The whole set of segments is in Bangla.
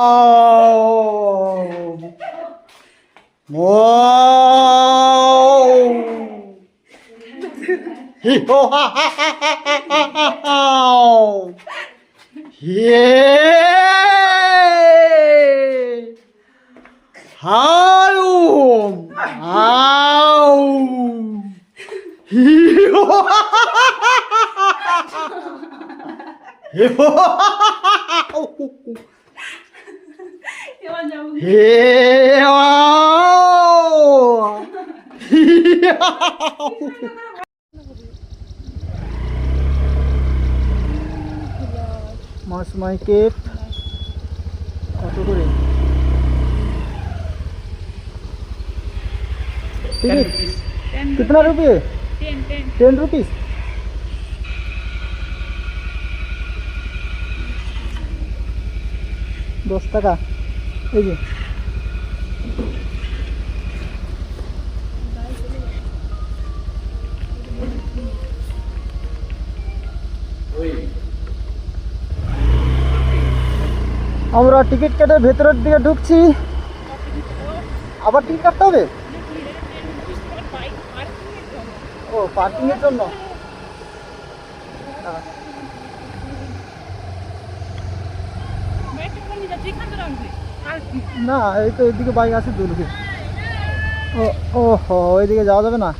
와우. 와우. 히호하하하하하하. 예. 아우. 아우. 히호하하하하하. 히호하하하하하. Au! এবার যাবো মাছ মার্কেট কত করে टिकट कितना रुपये টেন টেন टेन रुपीस দশ টাকা এই যে। আমরা টিকিট কেটে ভেতরের দিকে ঢুকছি। আবার টিকিট কাটতে হবে? ও পার্কিং এর জন্য আহ, না, এই তো এদিকে বাইক আছে দুলকে ও ও হো ওইদিকে যাওয়া যাবে না?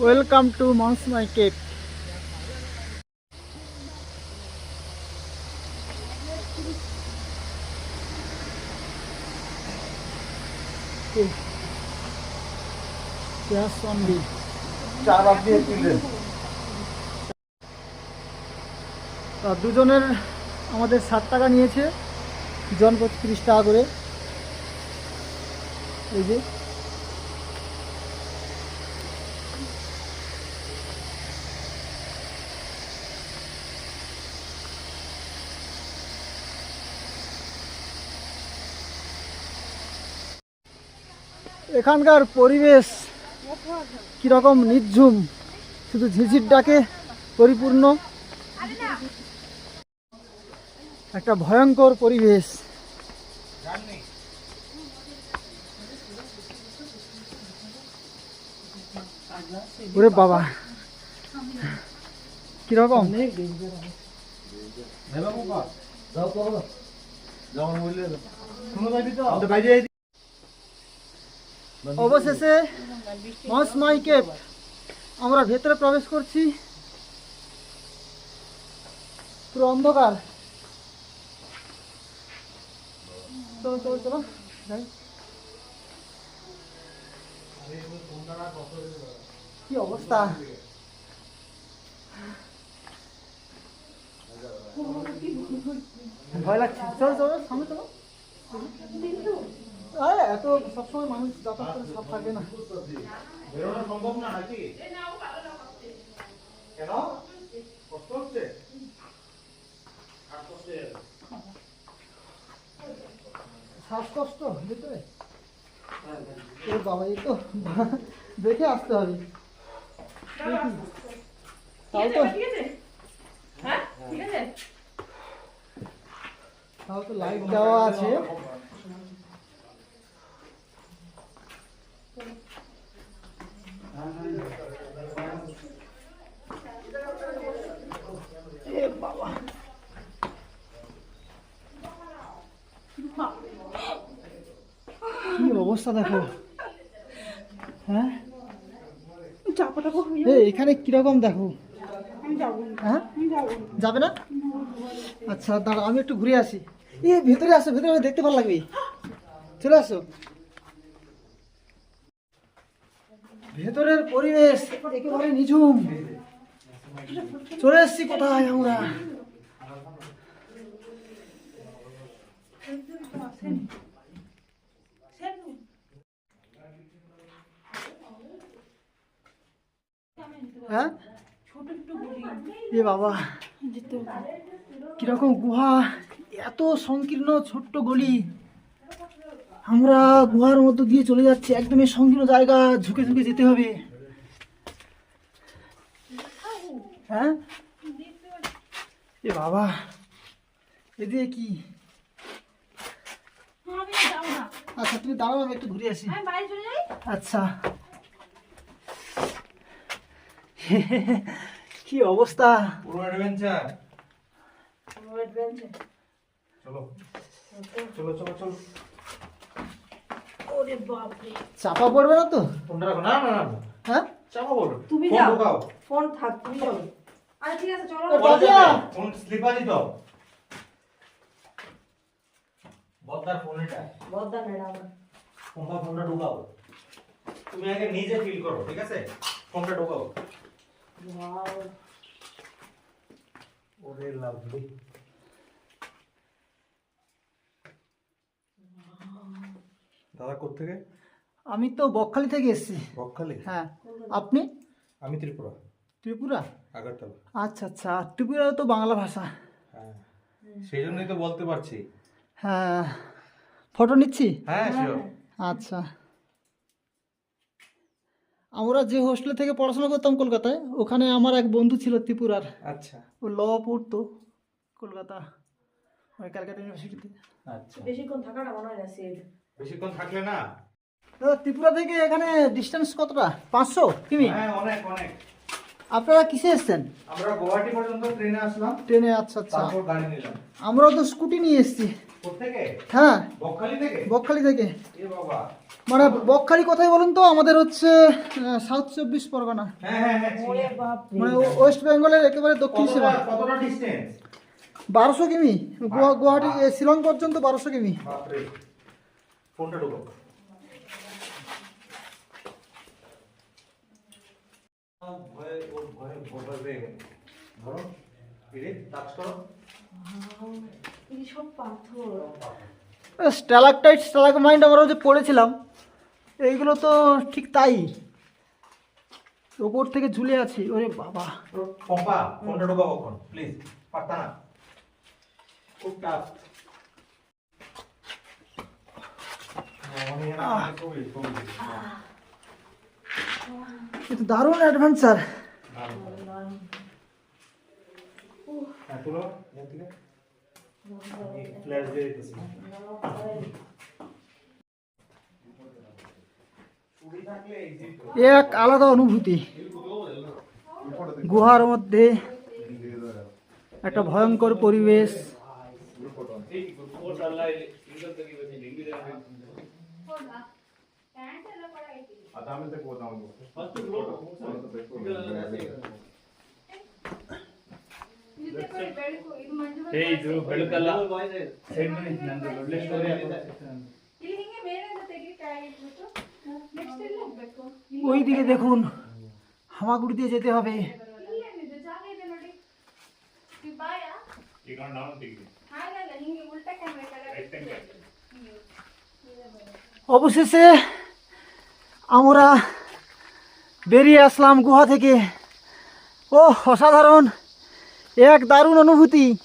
ওয়েলকাম টু মনস মার্কেট ক্যাশ অনলি চার আপনি কিনলেন দুজনের আমাদের ষাট টাকা নিয়েছে। জন প্রতি টাকা করে। এই যে। এখানকার পরিবেশ কীরকম নির্ঝুম শুধু ঝিঝির ডাকে পরিপূর্ণ? একটা ভয়ঙ্কর পরিবেশ। ওরে বাবা। কীরকম? অবশেষে মস মাইকে আমরা ভেতরে প্রবেশ করছি। পুরো অন্ধকার। কি অবস্থা? ভয় লাগছে। চলো চলো, সামনে চলো। এত সবসময় মানুষ যাতায়াত করে সব থাকে না। বেরোনো সম্ভব না নাকি? কেন? কষ্ট হচ্ছে? শ্বাসকষ্ট ভিতরে? এ বাবা এই তো দেখে আসতে হবে। তাও তো হ্যাঁ ঠিক তাও তো লাইট দেওয়া আছে। কি অবস্থা দেখো? হ্যাঁ? এখানে কীরকম দেখো? হ্যাঁ? যাবে না। আচ্ছা দাঁড়া আমি একটু ঘুরে আসি। এ ভেতরে আসো ভেতরে দেখতে ভালো লাগবে। চলে আসো। ভেতরের পরিবেশ একেবারে নিঝুম। চলে এসছি কোথায় আমরা? হ্যাঁ ছোট বলি এ বাবা কীরকম গুহা এত সংকীর্ণ ছোট্ট গলি। আমরা গুহার মধ্যে দিয়ে চলে যাচ্ছি একদমই সংকীর্ণ জায়গা ঝুঁকে ঝুঁকে যেতে হবে। হ্যাঁ? এ বাবা এদিকে কি? আচ্ছা তুমি দাঁড়াও আমি একটু ঘুরে আসি। যাই। আচ্ছা। কি অবস্থা? পুরো অ্যাডভেঞ্চার চলো। চলো চলো চলো। ওরে বাপরে। চাপা পড়বে না তো? ফোনটা রাখো। না না না না। হ্যাঁ? চাপা তুমি যাও। ঢোকাও। ফোন থাক তুমি যাও। আরে ঠিক আছে চলো! ফোন স্লিপারই দাও। বদ্দার ফোন এটা। ফোনটা ফোনটা ঢোকাও। তুমি আগে নিজে ফিল করো ঠিক আছে? ফোনটা ঢোকাও। ওয়াও ওরে লাভলি। দাদা কোথেকে আমি তো বকখালি থেকে এসেছি। বকখালি? হ্যাঁ। আপনি? আমি ত্রিপুরা। ত্রিপুরা? আগরতলা। আচ্ছা আচ্ছা। ত্রিপুরা তো বাংলা ভাষা। হ্যাঁ। সেই জন্যই তো বলতে পারছি। হ্যাঁ। ফটো নিচ্ছি? হ্যাঁ। আচ্ছা। আমরা যে হোস্টেলে থেকে পড়াশোনা করতাম কলকাতায় ওখানে আমার এক বন্ধু ছিল ত্রিপুরার। আচ্ছা। ও ল পড়তো কলকাতা ওই ক্যালকাটা ইউনিভার্সিটিতে আচ্ছা। বেশিক্ষণ থাকাটা মনে হয় না সেফ বেশিক্ষণ থাকলে না? দাদা ত্রিপুরা থেকে এখানে ডিস্টেন্স কতটা? পাঁচশো? কিমি? হ্যাঁ অনেক অনেক। আপনারা কিসে এসছেন? আমরা গুয়াহাটি পর্যন্ত ট্রেনে আসলাম। ট্রেনে আচ্ছা আচ্ছা। তারপর গাড়ি নিলাম। আমরাও তো স্কুটি নিয়ে এসেছি। হ্যাঁ। বকখালি থেকে? বকখালি থেকে। এ বাবা। মানে বকখালি কোথায় বলুন তো? আমাদের হচ্ছে সাউথ চব্বিশ পরগনা। হ্যাঁ হ্যাঁ হ্যাঁ চিনি। ওরে বাপ মানে ওয়েস্ট বেঙ্গলের একেবারে দক্ষিণ ডিসটেন্স বারোশো কিমি। গুয়া- গুয়াহাটি এ, শিলং পর্যন্ত বারোশো কিমি। ধরো টাচ করো। সব স্ট্যালাকটাইট স্ট্যালাকমাইন্ড আমরা যে পড়েছিলাম এইগুলো তো ঠিক তাই। ওপর থেকে ঝুলে আছি ওরে বাবা। পম্পা ফোনটা ঢোকাও এখন প্লিজ পারতা না। খুব টাফ কিন্তু দারুণ অ্যাডভেঞ্চার ফ্ল্যাশ দিয়ে দিতেছি। এক আলাদা অনুভূতি গুহার মধ্যে একটা ভয়ঙ্কর পরিবেশ ಇದು ಬೆಳಕಲ್ಲ ಇಲ್ಲಿ ಹಿಂಗೆ ಮೇಲಿಂದ ತೆಗಿಲಿಕ್ಕೆ ಇಟ್ಬಿಟ್ಟು ನೆಕ್ಸ್ಟ್ ಎಲ್ಲಿ ಹೋಗ್ಬೇಕು ওই দিকে দেখুন হামাগুড়ি দিয়ে যেতে হবে ಇಲ್ಲೇನಿದೆ ಜಾಗ ಇದೆ ನೋಡಿ ಈ ಬಾಯ ಈಗ ನಾವು ತೆಗಿದ್ವಿ ಹಾಗಲ್ಲ ಹಿಂಗೆ ಉಲ್ಟಾ ಕ್ಯಾಮ್ರಾ অবশেষে আমরা বেরিয়ে আসলাম গুহা থেকে ও অসাধারণ এক দারুণ অনুভূতি।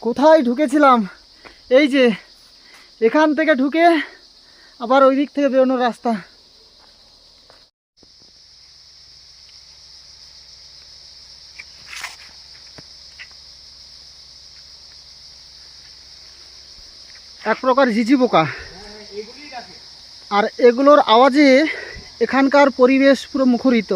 কোথায় ঢুকেছিলাম? এই যে, এখান থেকে ঢুকে আবার ওই দিক থেকে বেরোনোর রাস্তা। এক প্রকার ঝিঝি পোকা। আর এগুলোর আওয়াজে এখানকার পরিবেশ পুরো মুখরিত।